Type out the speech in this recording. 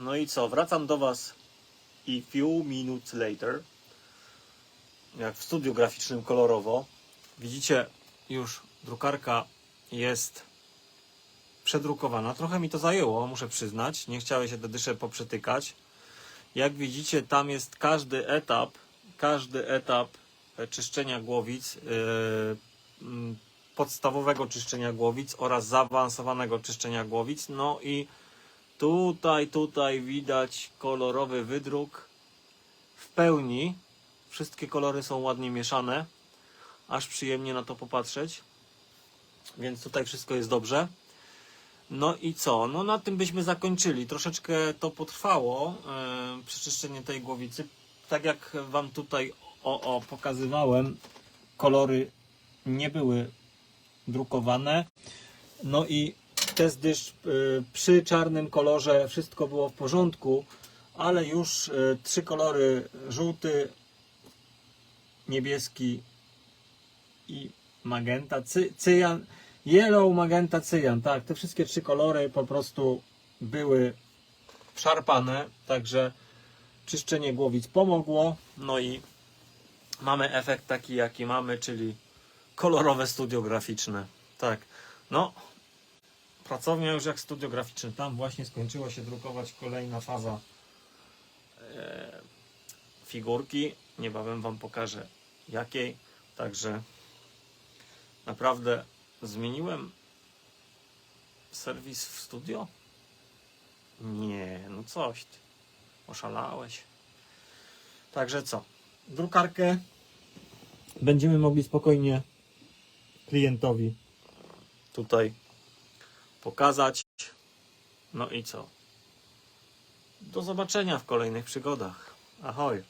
No i co, wracam do Was i few minutes later, jak w studiu graficznym kolorowo. Widzicie, już drukarka jest przedrukowana. Trochę mi to zajęło, muszę przyznać. Nie chciały się te dysze poprzetykać. Jak widzicie, tam jest każdy etap, każdy etap e, czyszczenia głowic, mm, podstawowego czyszczenia głowic oraz zaawansowanego czyszczenia głowic. No i tutaj, tutaj widać kolorowy wydruk w pełni. Wszystkie kolory są ładnie mieszane, aż przyjemnie na to popatrzeć. Więc tutaj wszystko jest dobrze. No i co? No na tym byśmy zakończyli. Troszeczkę to potrwało, e, przeczyszczenie tej głowicy. Tak jak Wam tutaj o, o, pokazywałem, kolory nie były drukowane. No i test dysz e, przy czarnym kolorze wszystko było w porządku, ale już e, trzy kolory żółty, niebieski i magenta, cy, cyjan, yellow, magenta, cyjan, tak, te wszystkie trzy kolory po prostu były szarpane, także czyszczenie głowic pomogło, no i mamy efekt taki jaki mamy, czyli kolorowe studio graficzne, tak, no pracownia już jak studio graficzne, tam właśnie skończyła się drukować kolejna faza e, figurki, niebawem Wam pokażę jakiej, także naprawdę zmieniłem serwis w studio? Nie, no coś ty. Oszalałeś. Także co? Drukarkę będziemy mogli spokojnie klientowi tutaj pokazać. No i co? Do zobaczenia w kolejnych przygodach. Ahoj.